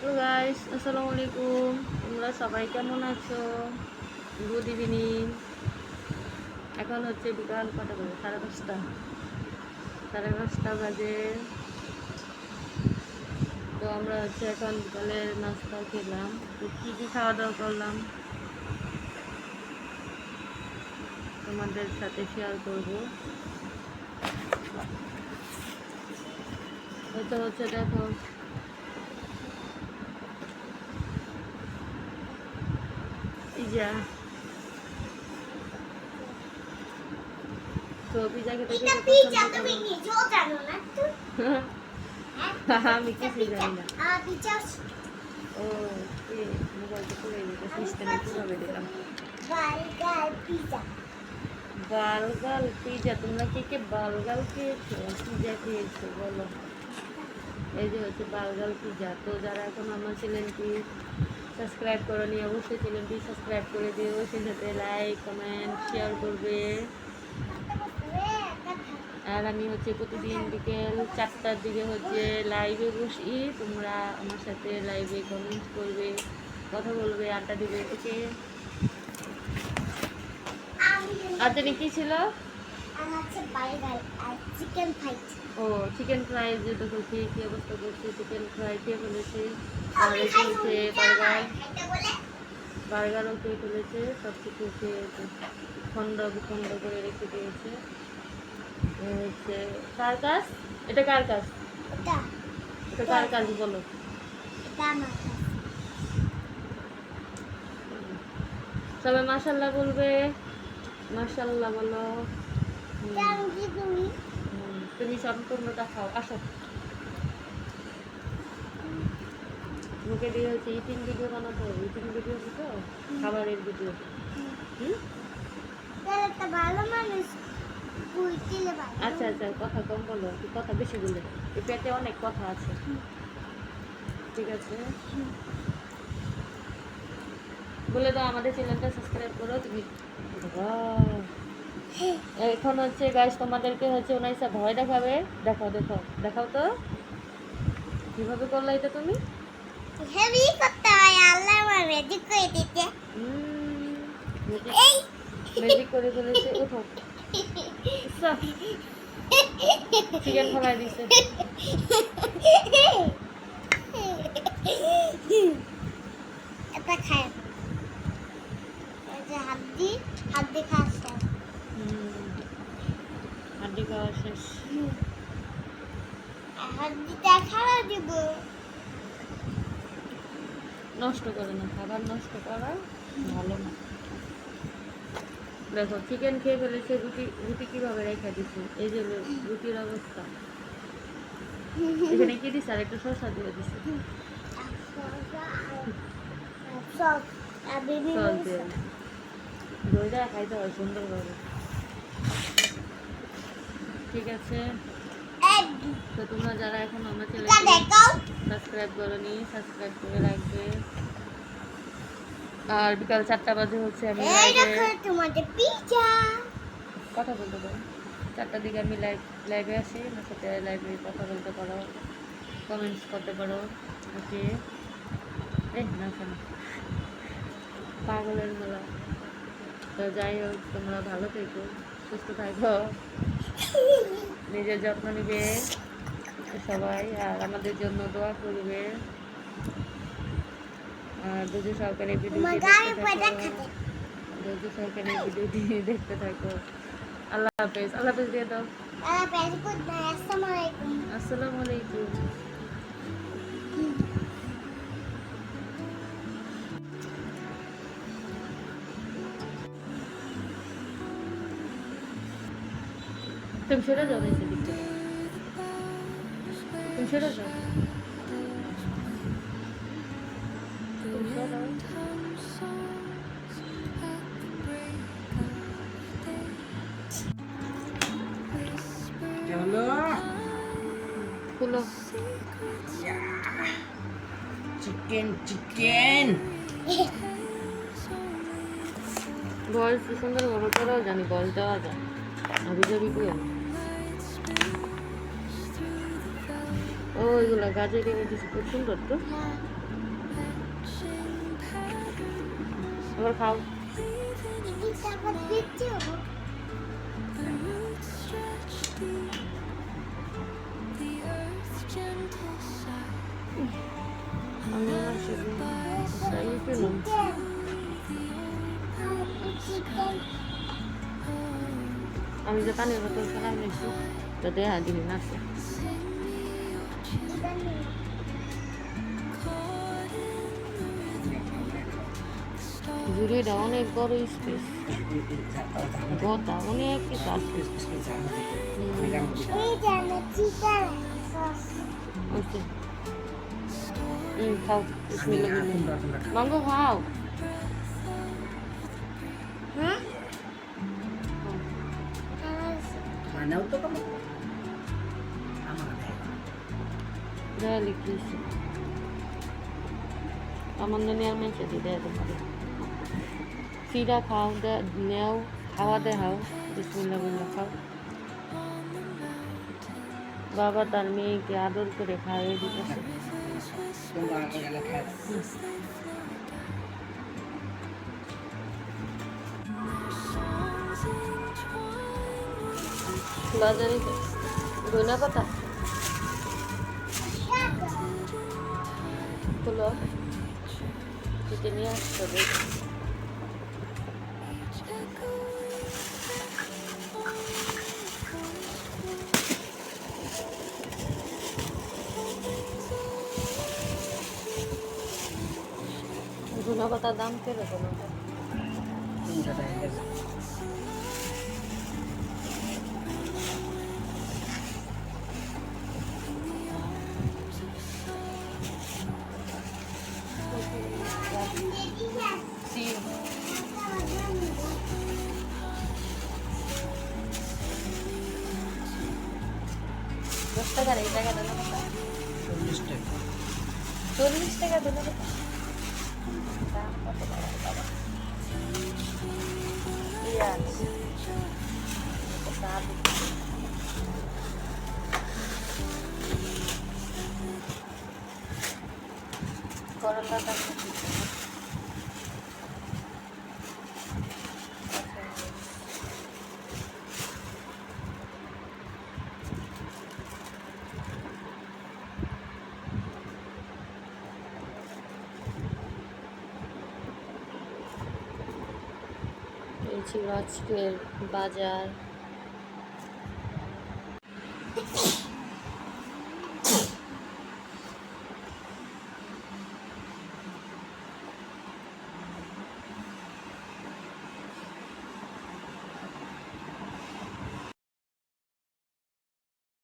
তো গাইস আসসালামু আলাইকুম তোমরা সবাই কেমন আছো? গুড ইভিনিং এখন হচ্ছে বিকাল কটা বাজে? সাড়ে পাঁচটা সাড়ে পাঁচটা বাজে। তো আমরা হচ্ছে এখন বিকালের নাস্তা খেলাম। তো কী কী খাওয়া দাওয়া করলাম? তোমাদের সাথে শেয়ার করব। এটা হচ্ছে দেখো পিজা তো পিজা খেতে এটা খেতে পিজ্জা তুমি নিজেও জানো না তো। আমি কিছুই জানি না। ও কি মোবাইলটা করে দিতে সিস্টেমে কীভাবে দিলাম। বার্গার পিজ্জা বালগাল পিজা তোমরা কে কে বালগাল খেয়েছো? পিজা খেয়েছো বলো। এই যে হচ্ছে বালগাল পিজা তো যারা এখন আমার চ্যানেলটি সাবস্ক্রাইব করনি, অবশ্যই চ্যানেলটি সাবস্ক্রাইব করে দিও। সেই সাথে লাইক কমেন্ট শেয়ার করবে। আর আমি হচ্ছে প্রতিদিন বিকেল চারটার দিকে হচ্ছে লাইভে বসি। তোমরা আমার সাথে লাইভে কমেন্ট করবে, কথা বলবে, আড্ডা দিবে থেকে আর কি ছিল? ও চিকেন ফ্রাই যে তো খেয়ে কি অবস্থা করছে চিকেন ফ্রাই খেয়ে ফেলেছে আর হচ্ছে বার্গার বার্গারও খেয়ে ফেলেছে সব কিছু খেয়ে খন্ড বিখণ্ড করে রেখে দিয়েছে। হচ্ছে কার কাজ? এটা কার কাজ? এটা। কার কাজ বলো? সবাই মাশাল্লাহ বলবে। মাশাল্লাহ বলো। কি তুমি সম্পূর্ণটা খাও, আসো। মুখে দিয়ে হচ্ছে ইটিং ভিডিও বানাতে হবে। ইটিং ভিডিও বুঝো খাবারের ভিডিও আচ্ছা আচ্ছা কথা কম বলো কথা বেশি বলে এই পেটে অনেক কথা আছে। ঠিক আছে? বলে দাও আমাদের চ্যানেলটা সাবস্ক্রাইব করো, তুমি। এখন হচ্ছে গাইস তোমাদেরকে হচ্ছে ওনাইসা ভয় দেখাবে। দেখাও দেখাও দেখাও তো। কীভাবে করলা এটা তুমি? হেভি করতে হয় আল্লাহ আমার রেডি করে দিতে। এই। ম্যাজিক করে ফেলেছে উঠো চিকেন ফলাই দিছে এটা খায় এই যে হাত দি হাত দি খাচ্ছে হুম। হাড্ডি খাওয়া শেষ নষ্ট করে না খাবার নষ্ট করা ভালো না দেখো চিকেন খেয়ে ফেলেছে রুটি রুটি কীভাবে রেখে দিছে এই যে রুটির অবস্থা এখানে কি দিছে আর একটু শসা দিয়ে দিয়ে দইটা খাইতে হয় সুন্দরভাবে ঠিক আছে? তো তোমরা যারা এখন আমার চ্যানেলটি সাবস্ক্রাইব করনি সাবস্ক্রাইব করে রাখবে। আর বিকাল চারটা বাজে হচ্ছে আমি কথা বলতে পারো চারটার দিকে আমি লাইভ লাইভে আসি আমার সাথে লাইভে কথা বলতে পারো কমেন্টস করতে পারো ওকে? এই না শোনো পাগলের মেলা তো যাই হোক তোমরা ভালো থেকো সুস্থ থাকো। নিজের যত্ন নিবে সবাই আর আমাদের জন্য দোয়া করবে। আর দুজু সরকারি ভিডিও দেখতে থাকো। ধৈর্য সহকারে ভিডিওটি দেখতে থাকো। আল্লাহ হাফেজ আল্লাহ হাফেজ দিয়ে দাও। আসসালামু আলাইকুম। তুমি সরে যাও নিচে দিক তুমি সরে যাও। চিকেন বয়স সুন্দর ভাবে করাও জানি বয়স দেওয়া যায়। আবি যাবি ও ওইগুলো গাজর কিনে দিয়েছি খুব সুন্দর তো। এবার খাও। আমি যে পানির বোতল খেলাম নিয়েছি তো দেহা দিবি না জুড়িটা অনেক বড় স্পেস গোটা অনেক কিছু আছে এই যে আমি চিকেন সস ওইছে হুম খাও বিসমিল্লাহ বিসমিল্লাহ মাঙ্গো খাও হ্যাঁ আমার মানেও তো মেয়েছে দিয়ে দেয় তোমাকে ফিরা খাও দে নেও খাওয়া বিল্লাহ খাও বাবা তার মেয়েকে আদর করে খাইয়ে দিতেছে তোমরা গেলে খায় বাজারে ধনা পাতা তুলো কেটে নিয়ে আসতে হবে ধনা পাতার দাম কীরকম আছে? তিনশো টাকা টাকার এই জায়গা ধনা পাতা চল্লিশ টাকা। চল্লিশ টাকা দাম কত বাবা কত আলু করলা দাম কত? এই ছিল আজকের বাজার।